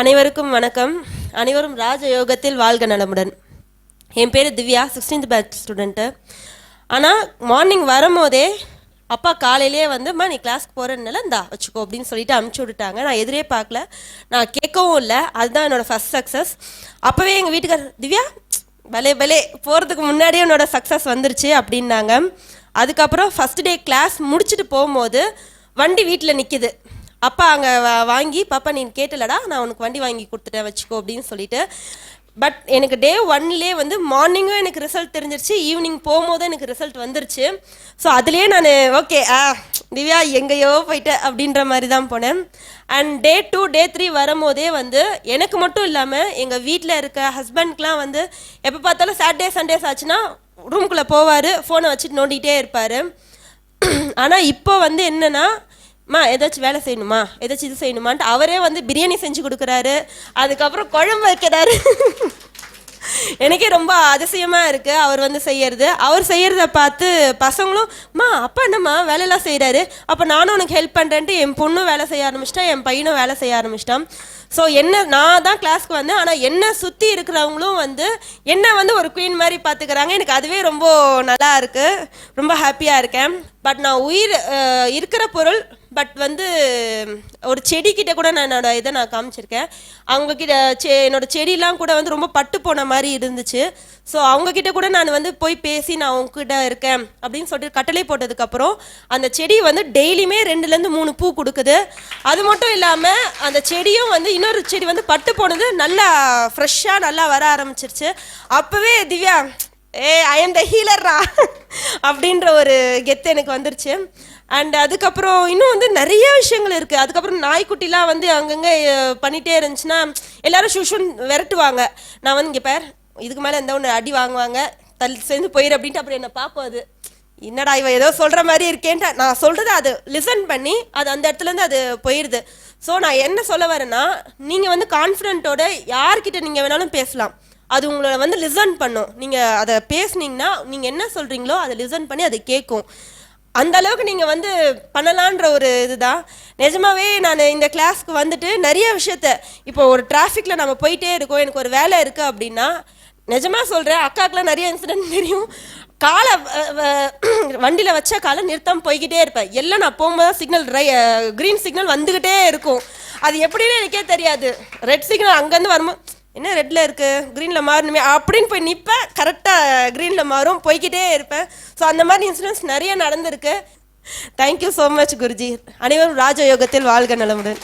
அனைவருக்கும் வணக்கம். அனைவரும் ராஜ யோகத்தில் வாழ்க நலமுடன். என் பேர் திவ்யா சிக்ஸ்டீன்த் பேட்ச் ஸ்டூடெண்ட்டு ஆனால் மார்னிங் வரும்போதே அப்பா காலையிலேயே வந்து அம்மா நீ கிளாஸ்க்கு போகிறதுனால இந்தா வச்சுக்கோ அப்படின்னு சொல்லிட்டு அமுச்சு விட்டுட்டாங்க. நான் எதிரே பார்க்கல. நான் கேட்கவும் இல்லை. அதுதான் என்னோடய ஃபஸ்ட் சக்ஸஸ் அப்போவே எங்கள் வீட்டுக்கார் திவ்யா பலே பலே போகிறதுக்கு முன்னாடியே என்னோட சக்ஸஸ் வந்துருச்சு அப்படின்னாங்க. அதுக்கப்புறம் ஃபஸ்ட் டே கிளாஸ் முடிச்சுட்டு போகும்போது வண்டி வீட்டில் நிற்கிது அப்பா அங்கே வாங்கி பாப்பா நீ கேட்டலடா நான் உனக்கு வண்டி வாங்கி கொடுத்துட்டேன் வச்சுக்கோ அப்படின்னு சொல்லிட்டு. பட் எனக்கு டே ஒன்லேயே வந்து மார்னிங்கும் எனக்கு ரிசல்ட் தெரிஞ்சிருச்சு ஈவினிங் போகும்போது எனக்கு ரிசல்ட் வந்துருச்சு. ஸோ அதுலேயே நான் ஓகே ஆ திவ்யா எங்கேயோ போயிட்டேன் அப்படின்ற மாதிரி தான் போனேன். And day two day three வரும்போதே வந்து எனக்கு மட்டும் இல்லாமல் எங்கள் வீட்டில் இருக்க ஹஸ்பண்ட்க்கெலாம் வந்து எப்போ பார்த்தாலும் சாட்டர்டே சண்டேஸ் ஆச்சுன்னா ரூம்குள்ளே போவார் ஃபோனை வச்சுட்டு நோண்டிகிட்டே இருப்பார். ஆனால் இப்போ வந்து என்னன்னா மா ஏதாச்சும் வேலை செய்யணுமா? ஏதாச்சும் இது செய்யணுமான்ட்டு அவரே வந்து பிரியாணி செஞ்சு கொடுக்குறாரு. அதுக்கப்புறம் குழம்பு வைக்கிறாரு. எனக்கே ரொம்ப அதிசயமாக இருக்குது அவர் வந்து செய்யறது. அவர் செய்யறத பார்த்து பசங்களும் மா அப்பா என்னம்மா வேலையெல்லாம் செய்கிறாரு அப்போ நானும் உனக்கு ஹெல்ப் பண்ணுறேன்ட்டு என் பொண்ணும் வேலை செய்ய ஆரம்பிச்சிட்டா என் பையனும் வேலை செய்ய ஆரம்பிச்சிட்டான். ஸோ என்ன நான் தான் கிளாஸ்க்கு வந்தேன். ஆனால் என்னை சுற்றி இருக்கிறவங்களும் வந்து என்னை வந்து ஒரு குயின் மாதிரி பார்த்துக்கிறாங்க. எனக்கு அதுவே ரொம்ப நல்லா இருக்குது ரொம்ப ஹாப்பியாக இருக்கேன். பட் நான் உயிர் இருக்கிற பொருள் பட் வந்து ஒரு செடிக்கிட்ட கூட நான் என்னோட இதை நான் காமிச்சிருக்கேன். அவங்கக்கிட்ட செ என்னோட செடியெலாம் கூட வந்து ரொம்ப பட்டு போன மாதிரி இருந்துச்சு. ஸோ அவங்கக்கிட்ட கூட நான் வந்து போய் பேசி நான் உங்ககிட்ட இருக்கேன் அப்படின்னு சொல்லிட்டு கட்டளை போட்டதுக்கப்புறம் அந்த செடி வந்து டெய்லியுமே ரெண்டுலேருந்து மூணு பூ கொடுக்குது. அது மட்டும் இல்லாமல் அந்த செடியும் வந்து இன்னொரு செடி வந்து பட்டு போனது நல்லா ஃப்ரெஷ்ஷாக நல்லா வர ஆரம்பிச்சிருச்சு. அப்போவே திவ்யா ஏ ஐ எம் த ஹீலர்ரா அப்படின்ற ஒரு கெத்து எனக்கு வந்துருச்சு. அண்ட் அதுக்கப்புறம் இன்னும் வந்து நிறைய விஷயங்கள் இருக்குது அதுக்கப்புறம் நாய்க்குட்டிலாம் வந்து அங்கங்கே பண்ணிகிட்டே இருந்துச்சுன்னா எல்லாரும் சுஷுன் விரட்டுவாங்க. நான் வந்து இங்கே பேர் இதுக்கு மேலே எந்த ஒன்று அடி வாங்குவாங்க தள்ளி சேர்ந்து போயிரு அப்படின்ட்டு அப்புறம் என்னை பார்ப்போம் அது. என்னடா இவ ஏதோ சொல்கிற மாதிரி இருக்கேன்ட்டு நான் சொல்கிறத அது லிசன் பண்ணி அது அந்த இடத்துலேருந்து அது போயிடுது ஸோ நான் என்ன சொல்ல வரேன்னா நீங்கள் வந்து கான்ஃபிடென்ட்டோட யார்கிட்ட நீங்கள் வேணாலும் பேசலாம். அது உங்களை வந்து லிசன் பண்ணும். நீங்கள் அதை பேசுனீங்கன்னா நீங்கள் என்ன சொல்கிறீங்களோ அதை லிசன் பண்ணி அதை கேட்கும். அந்த அளவுக்கு நீங்கள் வந்து பண்ணலான்ற ஒரு இதுதான். நிஜமாவே நான் இந்த கிளாஸ்க்கு வந்துட்டு நிறைய விஷயத்த இப்போ ஒரு டிராஃபிக்கில் நம்ம போயிட்டே இருக்கோம் எனக்கு ஒரு வேலை இருக்குது அப்படின்னா நிஜமாக சொல்கிறேன் அக்காக்கெலாம் நிறைய இன்சிடென்ட் தெரியும். காலை வண்டியில் வச்ச காலை நிறுத்தம் போய்கிட்டே இருப்பேன். எல்லாம் நான் போகும்போது சிக்னல் ரை க்ரீன் சிக்னல் வந்துக்கிட்டே இருக்கும். அது எப்படின்னு எனக்கே தெரியாது. ரெட் சிக்னல் அங்கேருந்து வரும்போது என்ன ரெட்டில் இருக்குது க்ரீனில் மாறணுமே? அப்படின்னு போய் நிற்பேன் கரெக்டாக க்ரீனில் மாறும். போய்கிட்டே இருப்பேன். ஸோ அந்த மாதிரி இன்சிடென்ட்ஸ் நிறைய நடந்திருக்கு. Thank you so much Guruji. அனைவரும் ராஜயோகத்தில் வாழ்க நலமுடன்.